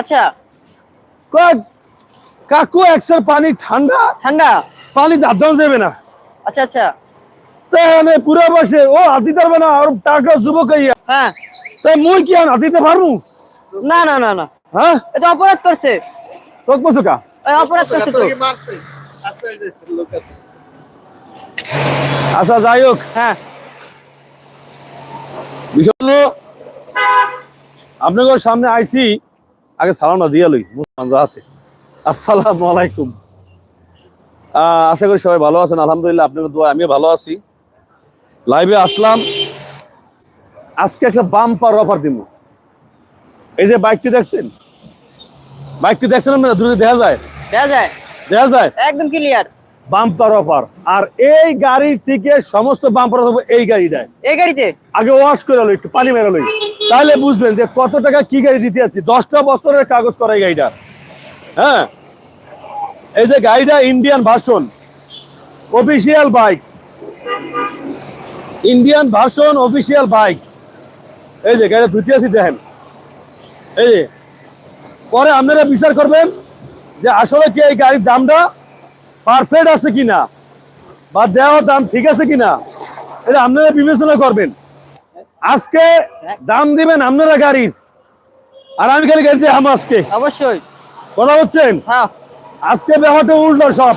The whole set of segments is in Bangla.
আচ্ছা। কাকু একসের পানি ঠান্ডা? ঠান্ডা? পানি যাবে না। আচ্ছা আচ্ছা। তাহলে পুরো বসে ও হাত পারবে না আর টাকা যুবক ইয়া হ্যাঁ। তাই মুই কি আর হাত দিতে পারব? না না না না। হ্যাঁ? এটা অপরাধ করছে। চোখ অপরাধ করছে তো। আচ্ছা যাই হোক। হ্যাঁ। বিষয় আপনাদের সামনে আইছি। আগে সালামটা দিয়ে লই মুসলমান হাতে আসসালামু আলাইকুম। আশা করি সবাই ভালো আছেন আলহামদুলিল্লাহ আপনাদের দোয়া আমিও ভালো আছি। লাইভে আসলাম। আজকে একটা বাম্পার অফার দিব। এই যে বাইকটি দেখছেন? বাইকটি দেখছেন আপনারা? দূরে দেখা যায়? দেখা যায়। দেখা যায়? একদম ক্লিয়ার বাম্পার অফার আর এই গাড়ির থেকে সমস্ত বাম্পার অফার এই গাড়িটায়। এই গাড়িতে? আগে ওয়াশ করে একটু পানি মেরালো তাহলে বুঝবেন যে কত টাকা কি গাড়ি দিতে আছি। দশটা বছরের কাগজ করা এই গাড়িটা। হ্যাঁ? এই যে গাড়িটা Indian version official bike Indian version official bike এই যে গাড়িটা ধুতে আছি দেখেন। এই যে। পরে আপনারা বিচার করবেন যে আসলে কি এই গাড়ির দামটা পারফেক্ট আছে কিনা? বা দেওয়া দাম ঠিক আছে কিনা? এটা আপনারা বিবেচনা করবেন। আজকে দাম দিবেন আপনারা গাড়ির। আর আমি খালি গাড়িতে আম আজকে। অবশ্যই। কথা হচ্ছেন হ্যাঁ। আজকে ব্যাপারটা উল্টো সব।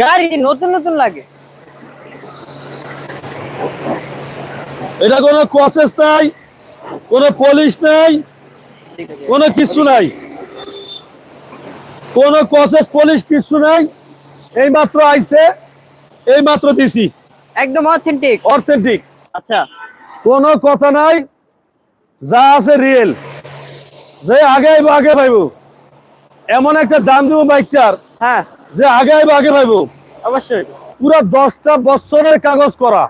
গাড়ি নতুন নতুন লাগে। এটা কোনো প্রসেস নাই কোনো পলিশ নাই কোনো কিছু নাই। কোনো প্রসেস পলিশ কিছু নাই এই মাত্র আইছে এই মাত্র দিছি। একদম অথেন্টিক অথেন্টিক আচ্ছা। কোনো কথা নাই যা আছে রিয়েল যে আগে আইবো আগে পাইবো। এমন একটা দাম দিব বাইকটার হ্যাঁ। যে আগে আইবো আগে পাইবো। অবশ্যই। পুরো দশটা বছরের কাগজ করা।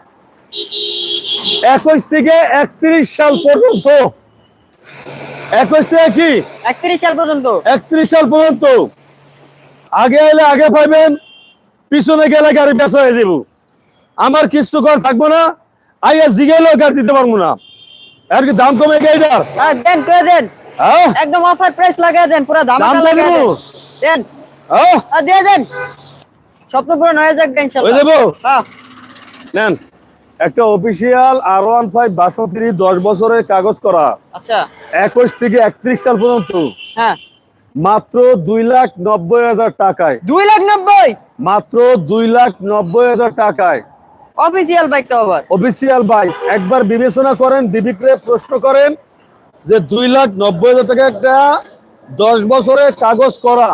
একুশ থেকে একত্রিশ সাল পর্যন্ত। একুশ থেকে কি? একত্রিশ সাল পর্যন্ত। একত্রিশ সাল পর্যন্ত। আগে এলে আগে পিছনে গেলে গাড়ি বেচা হয়ে যাব আমার কিছু কর থাকব না আইয়া জিগেলেও গাড়ি দিতে পারব না। আর কি দাম কমে গাড়িটার হ্যাঁ দেন করে দেন। হ্যাঁ? একদম অফার প্রাইস লাগিয়ে দেন পুরো দাম লাগিয়ে? দেন। দেন। হ্যাঁ? দিয়ে দেন। স্বপ্ন পূরণ হয়ে যাক ইনশাআল্লাহ দেবো হ্যাঁ। নেন। একটা অফিসিয়াল আর ওয়ান ফাইভ বাষট্টি দশ বছরের কাগজ করা। আচ্ছা। একুশ থেকে একত্রিশ সাল পর্যন্ত। হ্যাঁ। মাত্র দুই লাখ নব্বই হাজার টাকায়। দুই লাখ নব্বই? মাত্র দুই লাখ নব্বই হাজার টাকায়। অফিসিয়াল বাইকটা আবার। অফিসিয়াল বাইক একবার বিবেচনা করেন বিবিক্রে প্রশ্ন করেন যে দুই লাখ নব্বই হাজার টাকা একটা দশ বছরের কাগজ করা।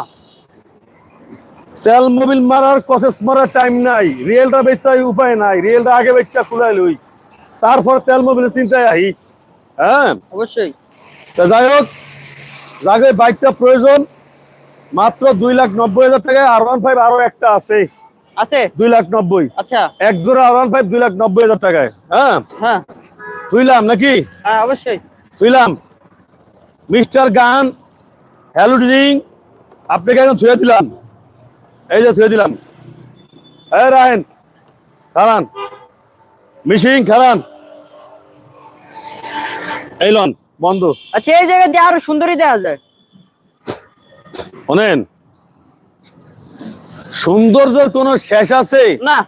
তেল মোবিল মারার কসেস মারার টাইম নাই। রিয়েলটা বেচাই উপায় নাই। রিয়েলটা আগে বেচা খুলাই লই। তারপর তেল মোবিল চিন্তায় আহি। হ্যাঁ? অবশ্যই। তা যাই হোক যাকে বাইকটা প্রয়োজন মাত্র দুই লাখ নব্বই হাজার টাকায় আর ওয়ান ফাইভ আরও একটা আছে। আছে? দুই লাখ নব্বই। আচ্ছা। এক জোড়া আর ওয়ান ফাইভ দুই লাখ নব্বই হাজার টাকায়। হ্যাঁ? হ্যাঁ। বুঝলাম নাকি? হ্যাঁ অবশ্যই। বুঝলাম মিস্টার গান হ্যালো ডিজিং আপনাকে একদম থুয়ে দিলাম। এই যে থুয়ে দিলাম। হ্যাঁ রায়ন খারান মিশিং খারান এই লন বন্ধ। আচ্ছা এই জায়গা দিয়ে আরও সুন্দরী দেখা যায়। শোনেন সৌন্দর্যের কোনো শেষ আছে? না।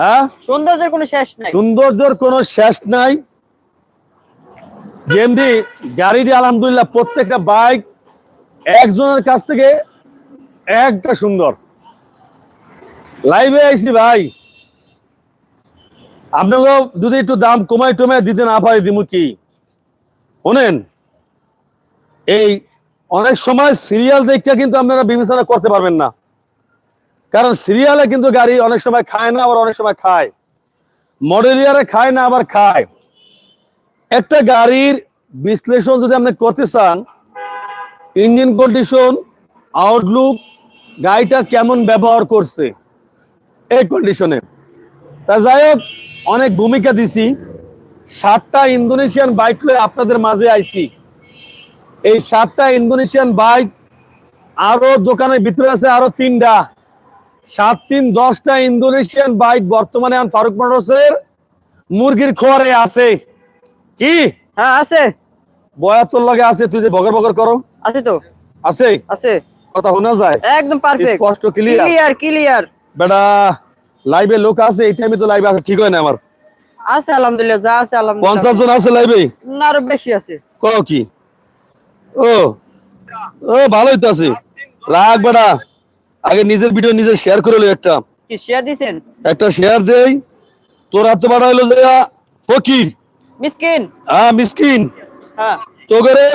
হ্যাঁ? সৌন্দর্যের কোনো শেষ নাই। সৌন্দর্যের কোনো শেষ নাই। যেমনি গাড়িটি আলহামদুলিল্লাহ প্রত্যেকটা বাইক একজনের কাছ থেকে একটা সুন্দর। লাইভে আইসি ভাই। আপনাকে যদি একটু দাম কমাই টমাই দিতে না পারি, দিমু কি? শোনেন, এই অনেক সময় সিরিয়াল দেখতে কিন্তু আপনারা বিবেচনা করতে পারবেন না। কারণ সিরিয়ালে কিন্তু গাড়ি অনেক সময় খায় না, আবার অনেক সময় খায়। মডেল ইয়ারে খায় না, আবার খায়। একটা গাড়ির বিশ্লেষণ যদি আপনি করতে চান ইঞ্জিন কন্ডিশন আউটলুক গাড়িটা কেমন ব্যবহার করছে? এই কন্ডিশনে তা যাই হোক অনেক ভূমিকা দিছি। সাতটা ইন্দোনেশিয়ান বাইক লয়ে আপনাদের মাঝে আইছি। এই সাতটা ইন্দোনেশিয়ান বাইক আরও দোকানের ভিতরে আছে আরও তিনটা। সাত তিন দশটা ইন্দোনেশিয়ান বাইক বর্তমানে ফারুক মোটরসের মুরগির খোয়ারে আছে। কি? হ্যাঁ আছে। বয়াত্তর লগে আছে তুই যে বগর বগর করো। আছে তো। আছে? আছে। কথা শোনা যায়? একদম পারফেক্ট স্পষ্ট ক্লিয়ার ক্লিয়ার ক্লিয়ার বেটা লাইভে লোক আছে এই টাইমে তো লাইভে আছে ঠিক হয় না আমার? আছে আলহামদুলিল্লাহ যা আছে আলহামদুলিল্লাহ। জন আছে লাইভে না আরও বেশি আছে। কও কি? ও ও ভালোই তো আছে। রাখ বেটা আগে নিজের ভিডিও নিজে শেয়ার করে লো একটা। কি শেয়ার দিছেন? একটা শেয়ার দেই তোর হাতে বাড়া হইল যে ফকির। মিসকিন? হ্যাঁ মিসকিন। হ্যাঁ। তো করে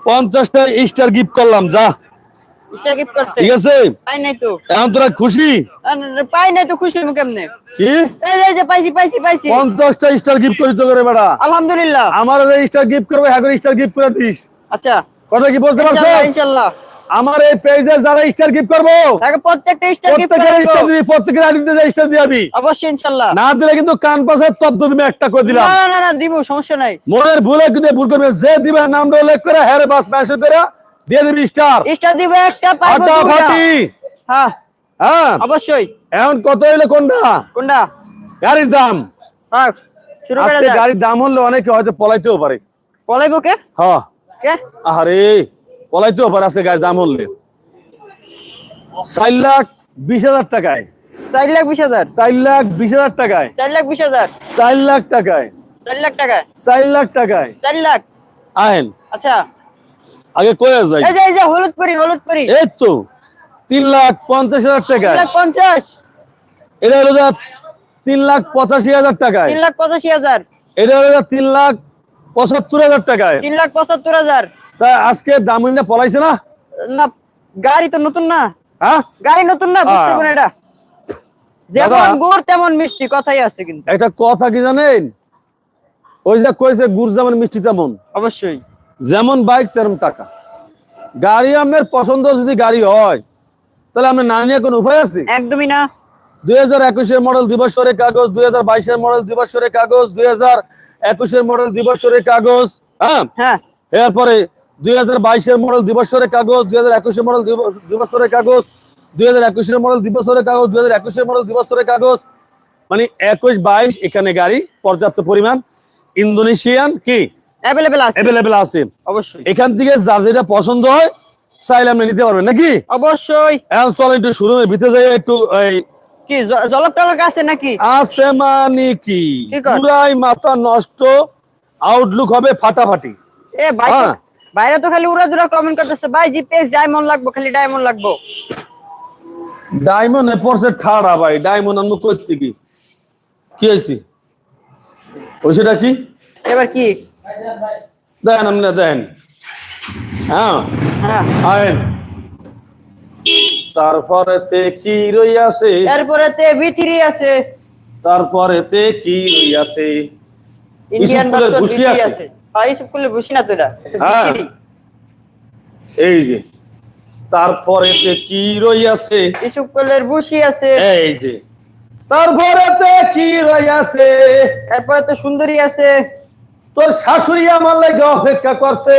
পঞ্চাশটা স্টার গিফট করলাম যা। ঠিক আছে? পাই নাই তো। এখন তোরা খুশি? পাই নাই তো খুশি কেমনে? কি? এই যে, পাইছি পাইছি পাইছি। পঞ্চাশটা স্টার গিফট করি তো করে বেটা আলহামদুলিল্লাহ। আমার স্টার গিফট করবে হ্যাঁ স্টার গিফট করে দিস। আচ্ছা। কথা কি বুঝতে পারছ ইনশাআল্লাহ ইনশাআল্লাহ আমার এই পেজে যারা স্টার গিফট করব প্রত্যেকটা স্টার গিফট স্টার দিবি প্রত্যেকের আইডিতে স্টার দিবি অবশ্যই ইনশাআল্লাহ না দিলে কিন্তু কান পাশে তব্দ তুমি একটা করে দিলাম। না না না দিব সমস্যা নাই। মনের ভুলে কিন্তু ভুল করবে। যে দিবে নামটা উল্লেখ করে হ্যাঁ বাস মেসেজ করে দিয়ে দিবি স্টার স্টার দিব একটা। ফাটাফাটি হ্যাঁ হ্যাঁ। অবশ্যই। এখন কত হইল কোনটা? কোনটা? গাড়ির দাম। হ্যাঁ শুরু করে যাক গাড়ির দাম হলে অনেকে হয়তো পলাইতেও পারে। পলাইবো কে? হ্যাঁ। কে? আরে পলাইতেও পারে আজকে গাড়ির দাম হলে। চার লাখ বিশ হাজার টাকায়। চার লাখ বিশ হাজার। চার লাখ বিশ হাজার টাকায়। চার লাখ বিশ হাজার। চার লাখ টাকায়। চার লাখ টাকা চার লাখ টাকায়। চার লাখ। আহেন। আচ্ছা। আগে কয়ে যাই। এই যে এই যে হলুদ পরি হলুদ পরি। এই তো তিন লাখ পঞ্চাশ হাজার তিন টাকায়। লাখ পঞ্চাশ। এটা হলো যা তিন লাখ পঁচাশি হাজার টাকায়। তিন লাখ পঁচাশি হাজার। এটা হলো যা তিন লাখ পঁচাত্তর হাজার টাকায়। তিন লাখ পঁচাত্তর হাজার। তা আজকে দাম না পলাইছে না? না গাড়ি তো নতুন না। হ্যাঁ? গাড়ি নতুন না বুঝতে। পারেন এটা। যেমন। গুড় তেমন মিষ্টি কথাই আছে কিন্তু। একটা কথা কি জানেন? ওই যে কইছে গুড় যেমন মিষ্টি তেমন। অবশ্যই। যেমন বাইক তেমন টাকা। গাড়ি আপনার পছন্দ যদি গাড়ি হয় তাহলে আপনার না নিয়ে কোনো উপায় আছে? একদমই না। দুই হাজার একুশের মডেল দিবসরের কাগজ দুই হাজার বাইশের মডেল দিবসরের কাগজ দুই হাজার একুশের মডেল দিবসরের কাগজ হ্যাঁ? হ্যাঁ। এরপরে দুই হাজার বাইশের মডেল দিবসরের কাগজ দুই হাজার একুশের মডেল দিবসরের কাগজ দুই হাজার একুশের মডেল দিবসরের কাগজ দুই হাজার একুশের মডেল দিবসরের কাগজ। মানে একুশ বাইশ এখানে গাড়ি পর্যাপ্ত পরিমাণ। ইন্দোনেশিয়ান কি? অ্যাভেলেবেল আছে। অ্যাভেলেবেল আছে। অবশ্যই। এখান থেকে যার যেটা পছন্দ হয় চাইলে আপনি নিতে পারবেন নাকি? অবশ্যই। এখন চল একটু শোরুমের ভিতরে যাই একটু এই কি জলক টলক আছে নাকি? আছে মানে কি? পুরাই মাথা নষ্ট আউটলুক হবে ফাটাফাটি। এ ভাই হ্যাঁ। বাইরে তো খালি উড়া দুরা কমেন্ট করতেছে। ভাই জিপিএস ডায়মন্ড লাগবো খালি ডায়মন্ড লাগবো। ডায়মন্ড এ পড়ছে ঠাড়া ভাই ডায়মন্ড আমি করতে কি কি হয়েছে? ওই সেটা কি? এবার কি? দেন আপনি দেন। হ্যাঁ? হ্যাঁ। আয়েন তারপরে তে কি রইয়াছে? তারপরে তে ভিতরি আছে। তারপরে তে কি রইয়াছে? ইন্ডিয়ান ইসুফ কুলের ভার্সন ভিতরি আছে। আছে। ভাই সব করলে বুঝি না তো এটা এটা হ্যাঁ। এই যে। তারপরে তে কি রইয়াছে? ইসুফ কলের বুশি আছে। এই যে। তারপরে তে কি রইয়াছে? তারপরে তো সুন্দরী আছে। তোর শাশুড়ি আমার লাগে অপেক্ষা করছে।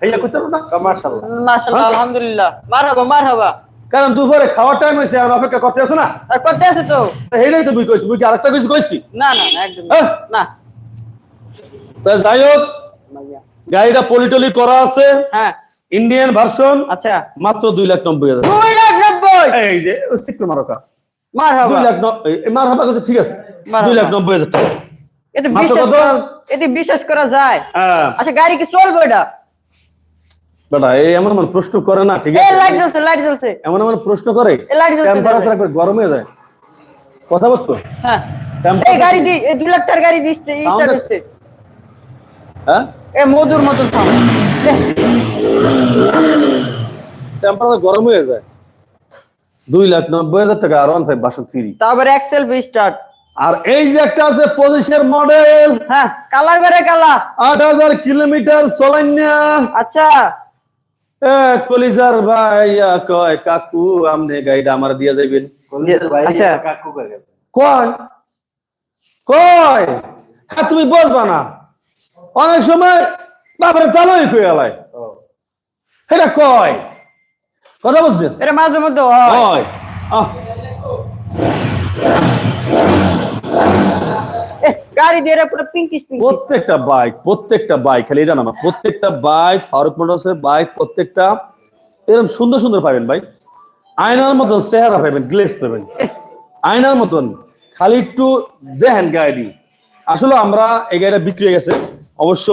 হেয়া কইতে না? মাশাআল্লাহ। মাশাআল্লাহ? আলহামদুলিল্লাহ। মারহাবা মারহাবা। কারণ দুপুরে খাওয়ার টাইম আর অপেক্ষা করতে আছে না? আর করতে আছে তো। এইটাই তো বুঝ কইছি বুঝ আরেকটা কিছু কইছি? না না না একদম। না। তা যাই হোক গাড়িটা পলিটলি করা আছে। হ্যাঁ। ইন্ডিয়ান ভার্সন আচ্ছা। মাত্র দুই লাখ নব্বই হাজার। দুই লাখ নব্বই! এই যে মারহাবা। দুই লাখ ঠিক আছে। দুই লাখ নব্বই হাজার টাকা। এতে বিশ্বাস কত? বিশ্বাস করা যায়। হ্যাঁ। আচ্ছা গাড়ি কি চলবে এটা বেটা এই এমন এমন প্রশ্ন করে না ঠিক আছে? লাইট জ্বলছে লাইট জ্বলছে। এমন এমন প্রশ্ন করে এই লাইট জ্বলছে টেম্পারেচার একবার গরম হয়ে যায়। কথা বলছো? হ্যাঁ। এই গাড়ি দি এই দুই লাখ টাকার গাড়ি দিচ্ছে স্টার্ট আছে? হ্যাঁ? এ মধুর সাউন্ড টেম্পারেচার গরম হয়ে যায়। দুই লাখ নব্বই হাজার টাকা আর ওয়ান ফাইভ বাসন থ্রি তারপরে এক্সেল স্টার্ট আর এই যে একটা আছে পঁচিশের মডেল হ্যাঁ কালার করে কালা আট হাজার কিলোমিটার চলাইনা আচ্ছা। কলিজার ভাইয়া কয় কাকু আমনে গাইড আমার দিয়া যাইবেন আচ্ছা। কয় কয়? হ্যাঁ তুমি বলবা না। অনেক সময় বাপরে তালই কই আলাই এটা কয়? কথা বুঝছেন? এটা মাঝে মধ্যে হয়। হয় গাড়ি দিয়ে পুরো পিঙ্কিশ প্রত্যেকটা বাইক প্রত্যেকটা বাইক খালি এটা না প্রত্যেকটা বাইক ফারুক মোটরসের বাইক প্রত্যেকটা এরকম সুন্দর সুন্দর পাবেন ভাই। আয়নার মতন চেহারা পাবেন গ্লেস পাবেন। আয়নার মতন খালি একটু দেখেন গাড়ি আসলে আমরা এই গাড়িটা বিক্রি হয়ে গেছে অবশ্য।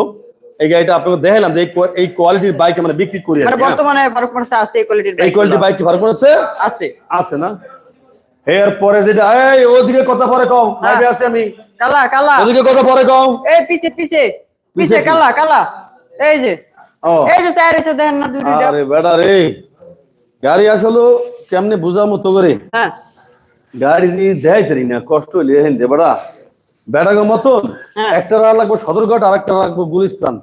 এই গাড়িটা আপনাকে দেখালাম যে এই কোয়ালিটির বাইক আমরা বিক্রি করি মানে হ্যাঁ। বর্তমানে ফারুক মোটরস আছে এই কোয়ালিটির এই কোয়ালিটির বাইক ফারুক মোটরসে আছে। আছে না? এরপরে যেটা এই ওদিকে কথা পরে কম লাইভে আছে আমি। কালা কালা। ওদিকে কথা পরে কম এই পিছে পিছে। পিছে কালা কালা। এই যে। ও। এই যে স্যার এসে দেখেন না আরে বেটা রে। গাড়ি আসলে কেমনে বুঝা মতো করে? হ্যাঁ। গাড়ি দিয়ে তারি না কষ্ট হইলে হেন দে বেটা। বেটাকে মতন হ্যাঁ। একটা লাগবো সদরঘাট আর একটা রাখব গুলিস্তান।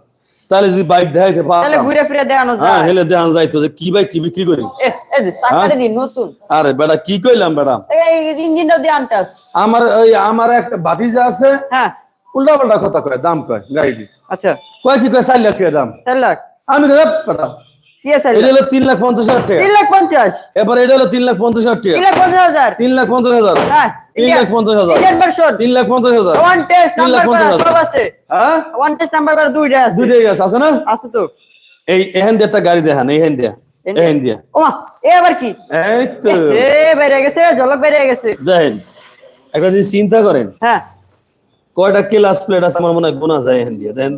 তাহলে যদি বাইক দেখাইতে তাহলে পারতাম ঘুরে ফিরে দেখানো যায়। হ্যাঁ হেলে দেখান যাইতো যে কি বাইক কি বিক্রি করি? এই যে সাকারে হ্যাঁ? দিন নতুন। আরে বেটা কি কইলাম বেটা? এই ইঞ্জিনটা দিয়ে আনতাস। আমার ওই আমার একটা ভাতিজা আছে হ্যাঁ। উল্টা পাল্টা কথা কয় দাম কয় গাড়ি আচ্ছা। কয় কি কয় চার লাখ টাকা দাম। চার লাখ। আমি কই "হেপ বেটা এটা? হলো তিন লাখ পঞ্চাশ হাজার টাকা। তিন লাখ পঞ্চাশ। এবার এটা হলো তিন লাখ পঞ্চাশ হাজার টাকা। তিন লাখ পঞ্চাশ হাজার। তিন লাখ পঞ্চাশ হাজার। তিন লাখ পঞ্চাশ হাজার। তিন লাখ পঞ্চাশ হাজার। ওয়ান টেস্ট নাম্বার করা সব আছে। হ্যাঁ? ওয়ান টেস্ট নাম্বার করা দুইটা আছে। দুইটাই আছে আছে না? আছে তো। এই এহেন দিয়ে একটা গাড়ি দেখান এহেন দিয়া। এহেন দিয়া। ওমা এ আবার কি? এই তো। এ বেড়ে গেছে ঝলক বেড়ে গেছে। দেখেন একটা যদি চিন্তা করেন। হ্যাঁ। কয়টা ক্লাস প্লেট আছে আমার মনে হয় গোনা যায় এহেন দিয়া দেখেন।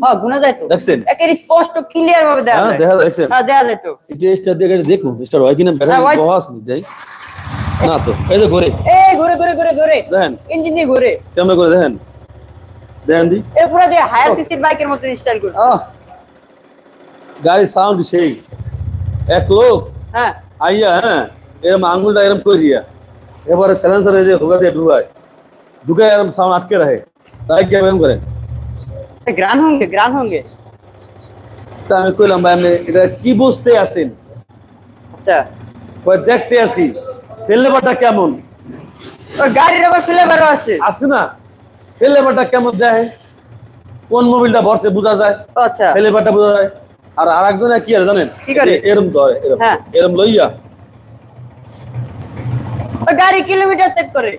হ্যাঁ গুনা যায় তো। দেখছেন? একের স্পষ্ট ক্লিয়ার ভাবে দেখা হ্যাঁ যায়। দেখা দেখছেন হ্যাঁ দেখা যায় তো। একটু স্টার দিয়ে দেখুন স্টার হয় কিনা ব্যাটারি হ্যাঁ, বহাস নি যাই। না তো এই যে ঘুরে। এই ঘুরে ঘুরে ঘুরে ঘুরে। দেখেন। ইঞ্জিন দিয়ে ঘুরে। কেমন করে দেখেন। দেখেন দি। এর পুরো দিয়ে হায়ার সিসির বাইকের মতো স্টাইল করে আহ। সাউন্ড সেই। এক লোক হ্যাঁ। আইয়া হ্যাঁ এরম আঙুলটা এরম করিয়া এবারে স্যালেন্সারে যে দিয়ে ঢুকায়। ঢুকায় এরম সাউন্ড আটকে রাখে। তাই কি করে। গ্রান হোঙ্গে গ্রান হোঙ্গে। তা আমি কইলাম ভাই আপনি এটা কি বুঝতে আছেন? আচ্ছা। কই দেখতে আসি ফেলেবাটা কেমন? ওই গাড়ির আবার ফ্লেভারও আছে। আছে না? ফেলেবাটা কেমন দেয় কোন মোবিলটা বসে বোঝা যায়? আচ্ছা। ফেলেবাটা বোঝা যায়। আর আর একজনে কি আর জানেন? কি করে? এরম ধরে এরম। হ্যাঁ। এরম লইয়া। ওই গাড়ি কিলোমিটার চেক করে।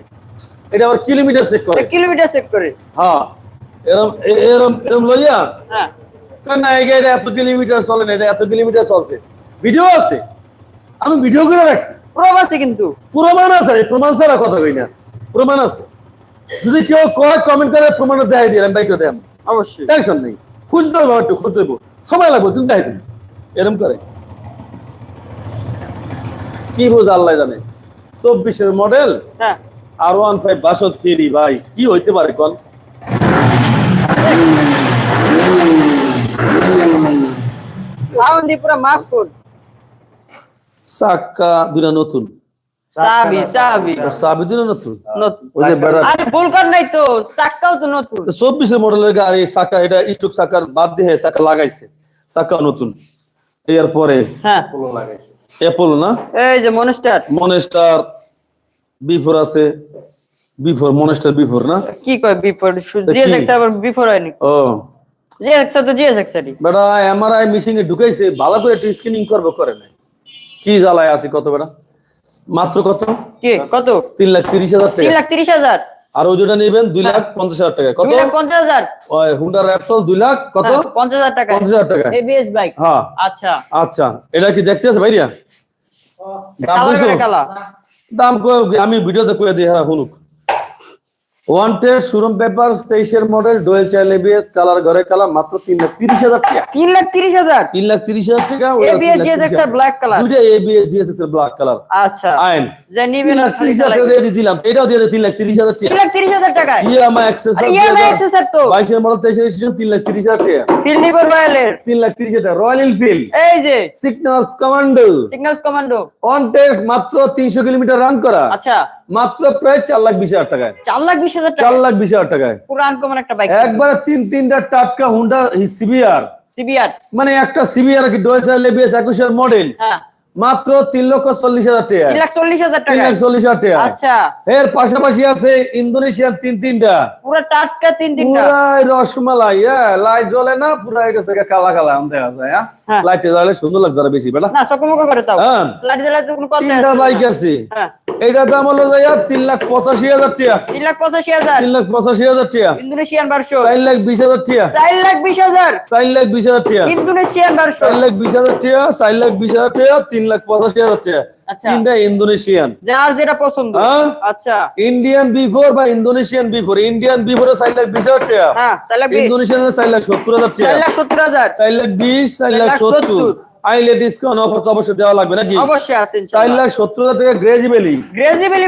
এটা আবার কিলোমিটার চেক করে। কিলোমিটার চেক করে। হ্যাঁ। এরম এরম এরম লইয়া? হ্যাঁ। না এই এত কিলোমিটার চলে না এটা এত কিলোমিটার চলছে। ভিডিও আছে। আমি ভিডিও করে রাখছি। প্রব আছে কিন্তু। প্রমাণ আছে প্রমাণ ছাড়া কথা কই না। প্রমাণ আছে। যদি কেউ কয় কমেন্ট করে প্রমাণ দেখাই দিলাম বাইকে দেন অবশ্যই। টেনশন নেই। খুঁজতে হবে একটু খুঁজতে দেবো। সময় লাগবে কিন্তু দেখাই দিন এরম করে। কি বোঝ আল্লাহ জানে? চব্বিশের মডেল হ্যাঁ। আর ওয়ান ফাইভ বাষট্টি ভাই কি হইতে পারে কল? সাউন্ড পুরো মাফ কর দুটা নতুন। সাবি সাবি। চাবি দুটা নতুন? নতুন। ওই যে বেড়া আরে ভুল কর নাই তো চাক্কাও তো নতুন। চব্বিশের মডেলের গাড়ি চাকা এটা স্টক চাকার বাদ দিয়ে লাগাইছে। চাকা নতুন। এর পরে হ্যাঁ। অ্যাপোলো না? এই যে মনস্টার। মনেস্টার বিফোর আছে। বিফোর মনেস্টার বিফোর না? কি কয় বিফোর? তা জিএস এক্স আবার বিফোর হয়নি? ও। জিএস এক্স তো জিএস এক্স আরই বেটা এমআরআই মেশিন এ ঢুকাইছে ভালো করে একটু স্ক্যানিং করবে করে নাই। কি জ্বালায় আছে কত বেটা? মাত্র কত? কি কত? তিন লাখ তিরিশ হাজার তিন টাকা লাখ তিরিশ হাজার? আর ওই যেটা নেবেন দুই লাখ পঞ্চাশ হাজার টাকা। কত? দুই লাখ পঞ্চাশ হাজার। ওই হুন্ডা র্যাপসল দুই লাখ কত? হ্যাঁ, পঞ্চাশ হাজার টাকা। পঞ্চাশ হাজার টাকা। এবিএস বাইক হ্যাঁ। আচ্ছা। আচ্ছা এটা কি দেখতে আছে ভাইরিয়া দাম কইছো? দাম কই- আমি ভিডিওতে কয়ে দিই হ্যাঁ হুনুক ওয়ান্টেড শোরুম পেপার তেইশের model dual channel ABS colour ঘরে কালার মাত্র তিন লাখ তিরিশ হাজার টাকা। তিন লাখ তিরিশ হাজার? তিন লাখ তিরিশ হাজার টাকা ABS X black colour ABS এর ব্ল্যাক কালার আচ্ছা। আইন। যে নিবেন তিরিশ হাজার টাকা দিয়ে দিলাম। এটাও দিয়ে তিন লাখ তিরিশ হাজার তিন লাখ তিরিশ হাজার টাকায়? ইএমআই অ্যাক্সেস ইএমআই তো। বাইশের মডেল তেইশের তিন লাখ তিরিশ হাজার টাকা। ফিল্ডিবর রয়্যালের তিন লাখ তিরিশ হাজার রয়্যাল এনফিল্ড এই যে। Signals commando signals commando on test মাত্র তিনশো কিলোমিটার রান করা। আচ্ছা। মাত্র প্রায় চার লাখ বিশ হাজার টাকায়। চার লাখ বিশ হাজার চার লাখ বিশ হাজার টাকায়। পুরো আনকমন একটা বাইক একবারে তিন তিনটা টাটকা হুন্ডা সিবিআর সিবিআর মানে একটা সিবিআর কি ডোয়েল হাজার একুশের মডেল হ্যাঁ। মাত্র তিন লক্ষ চল্লিশ হাজার টাকা। তিন লাখ চল্লিশ হাজার তিন টাকা লাখ চল্লিশ হাজার টাকা। আচ্ছা। এর পাশাপাশি আছে ইন্দোনেশিয়ান তিন তিনটা। পুরো টাটকা তিন তিনটা। পুরাই রসমালাই হ্যাঁ লাইট জ্বলে না গা কালা কালা দেখা যায় হ্যাঁ? হ্যাঁ। জ্বলে সুন্দর লাগবে আরও বেশি বেটা। না সকমক করে তাও হ্যাঁ। লাইট জ্বালাতে কোনো কথা তিনটা বাইক আছে। হ্যাঁ। এইটার দাম হলো যাইয়া তিন লাখ পঁচাশি হাজার টাকা। তিন লাখ পঁচাশি হাজার। তিন লাখ পঁচাশি হাজার টাকা। ইন্দোনেশিয়ান ভার্সন চার লাখ বিশ হাজার টাকা। চার লাখ বিশ হাজার। চার লাখ বিশ হাজার টাকা। ইন্দোনেশিয়ান ভার্সন চার লাখ বিশ হাজার টাকা চার লাখ বিশ হাজার টাকা তিন লাখ পঁচাশি হাজার হচ্ছে। আচ্ছা। তিনটা ইন্দোনেশিয়ান। যার যেটা পছন্দ। হ্যাঁ? আচ্ছা। ইন্ডিয়ান বিফোর বা ইন্দোনেশিয়ান বিফোর? ইন্ডিয়ান বিফোর চার লাখ বিশ হাজার টাকা। হ্যাঁ ইন্দোনেশিয়ান চার লাখ সত্তর হাজার চার লাখ সত্তর হাজার। চার লাখ বিশ চার লাখ সত্তর। আইলে ডিসকাউন্ট অফার তো অবশ্যই দেওয়া লাগবে নাকি? অবশ্যই আছে চার লাখ সত্তর হাজার টাকা গ্রেজি বেলি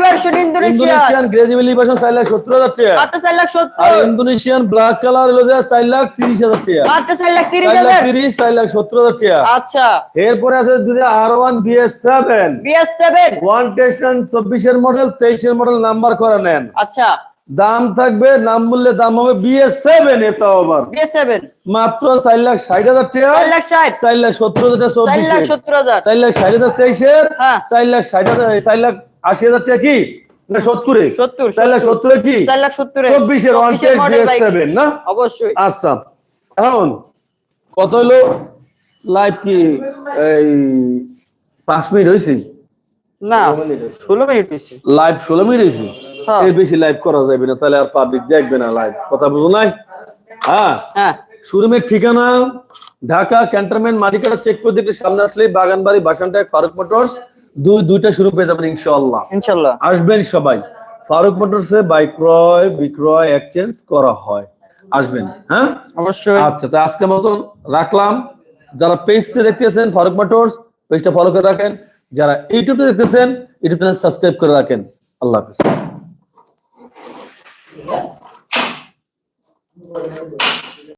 ভার্সন ইন্দোনেশিয়ান ইন্দোনেশিয়ান গ্রেজি ভার্সন চার লাখ সত্তর হাজার টাকা। মাত্র চার লাখ আর ইন্দোনেশিয়ান ব্ল্যাক কালার হলো যে চার লাখ তিরিশ হাজার টাকা। মাত্র চার লাখ তিরিশ লাখ হাজার। তিরিশ চার লাখ সত্তর হাজার টাকা। আচ্ছা। এরপরে আছে দুই আর one BS seven BS seven one test চব্বিশের মডেল তেইশের মডেল নাম্বার করে নেন। আচ্ছা। দাম থাকবে নাম বললে দাম হবে বিএস সেভেন এটা আবার। মাত্র চার লাখ ষাট হাজার টাকা। চার লাখ সত্তর হাজার চার লাখ সত্তর হাজার। চার লাখ ষাট হাজার তেইশের। হ্যাঁ। চার লাখ ষাট হাজার চার লাখ আশি হাজার টাকা কি? সত্তরে। চার লাখ সত্তরে কি? চার লাখ সত্তর। চব্বিশের ওয়ান টেস্ট বিএস সেভেন না? অবশ্যই। আচ্ছা এখন কত হলো? লাইভ কি এই পাঁচ মিনিট হয়েছে না ষোলো মিনিট বেশি লাইভ ষোলো মিনিট হয়েছে হ্যাঁ। এর বেশি লাইভ করা যাবে না তাহলে আর পাবলিক দেখবে না লাইভ কথা বুঝো নাই? হ্যাঁ। হ্যাঁ। শোরুমের ঠিকানা ঢাকা ক্যান্টনমেন্ট মালিকানা চেক করে দেখলে সামনে আসলে বাগানবাড়ি বাসানটাক ফারুক মোটরস দুই দুইটা শুরু পেয়ে যাবেন ইনশাআল্লাহ। ইনশাল্লাহ আসবেন সবাই। ফারুক মোটরসে বাইক ক্রয় বিক্রয় এক্সচেঞ্জ করা হয়। আসবেন হ্যাঁ? অবশ্যই। আচ্ছা তো আজকের মতন রাখলাম। যারা পেজতে দেখতেছেন ফারুক মোটরস পেজটা ফলো করে রাখেন। যারা ইউটিউবে দেখতেছেন ইউটিউব চ্যানেল সাবস্ক্রাইব করে রাখেন। আল্লাহ হাফিজ। Yeah.